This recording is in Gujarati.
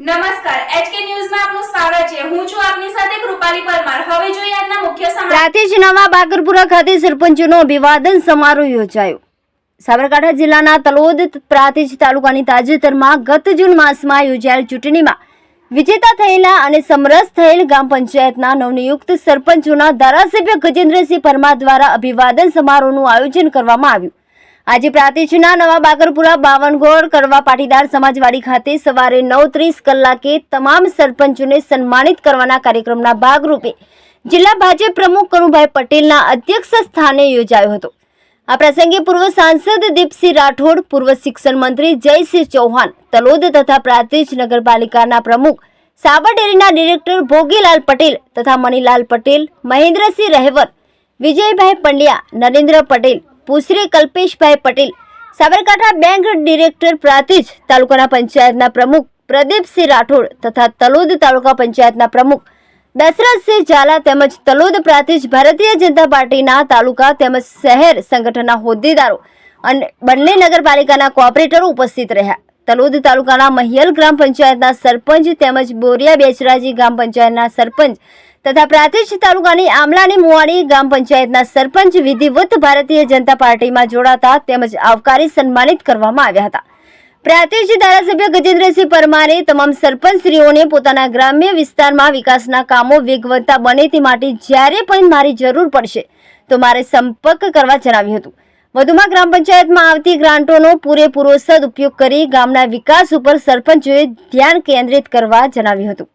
નમસ્કાર, એચકે ખાતે સરપંચોનો અભિવાદન સમારોહ યોજાયો. સાબરકાંઠા જિલ્લાના તલોદ પ્રાંતિજ તાલુકાની તાજેતરમાં ગત જૂન માસમાં યોજાયેલ ચૂંટણીમાં વિજેતા થયેલા અને સમરસ થયેલ ગ્રામ પંચાયતના નવનિયુક્ત સરપંચોના ધારાસભ્ય ગજેન્દ્રસિંહ પરમાર દ્વારા અભિવાદન સમારોહનું આયોજન કરવામાં આવ્યું. આજે પ્રાતિજના નવા બાગરપુરા બાવનગોળ કરવા પાટીદાર સમાજવાડી ખાતે સવારે નવ ત્રીસ કલાકે તમામ સરપંચોને સન્માનિત કરવાના કાર્યક્રમના ભાગરૂપે જિલ્લા ભાજપ પ્રમુખ કરુભાઈ પટેલના અધ્યક્ષ સ્થાને યોજાયો હતો. આ પ્રસંગે પૂર્વ સાંસદ દીપસિંહ રાઠોડ, પૂર્વ શિક્ષણ મંત્રી જયસિંહ ચૌહાણ, તલોદ તથા પ્રાતિજ નગરપાલિકાના પ્રમુખ સાબરડેરીના ડિરેક્ટર ભોગીલાલ પટેલ તથા મણીલાલ પટેલ, મહેન્દ્રસિંહ રહેવર વિજયભાઈ પંડ્યા, નરેન્દ્ર પટેલ પુશ્રી કલ્પેશભાઈ પટેલ, સાબરકાંઠા બેંક ડિરેક્ટર પ્રાંતિજ, તાલુકાના પંચાયતના પ્રમુખ પ્રદીપસિંહ રાઠોડ તથા તલોદ તાલુકા પંચાયતના પ્રમુખ દશરથસિંહ ઝાલા તેમજ તલોદ પ્રાતિજ ભારતીય જનતા પાર્ટીના તાલુકા તેમજ શહેર સંગઠનના હોદ્દેદારો અને બંને નગરપાલિકાના કોઓપરેટરો ઉપસ્થિત રહ્યા. તલોદ તાલુકાના મહિયલ ગ્રામ પંચાયતના સરપંચ તેમજ બોરિયા બેચરાજી ગ્રામ પંચાયતના સરપંચ તથા પ્રાંતિજ તાલુકાની આમલાની મુવાણી ગ્રામ પંચાયતના સરપંચ વિધિવત ભારતીય જનતા પાર્ટીમાં જોડાતા તેમજ આવકારી સન્માનિત કરવામાં આવ્યા હતા. પ્રાંતિજ ધારાસભ્ય ગજેન્દ્રસિંહ પરમારે તમામ સરપંચશ્રીઓને પોતાના ગ્રામ્ય વિસ્તારમાં વિકાસના કામો વેગવંતા બને તે માટે જ્યારે પણ મારી જરૂર પડશે, તો મારે સંપર્ક કરવા જણાવ્યું હતું. વધુમાં ગ્રામ પંચાયતમાં આવતી ગ્રાન્ટોનો પૂરેપૂરો સદઉપયોગ કરી ગામના વિકાસ ઉપર સરપંચોએ ધ્યાન કેન્દ્રિત કરવા જણાવ્યું હતું.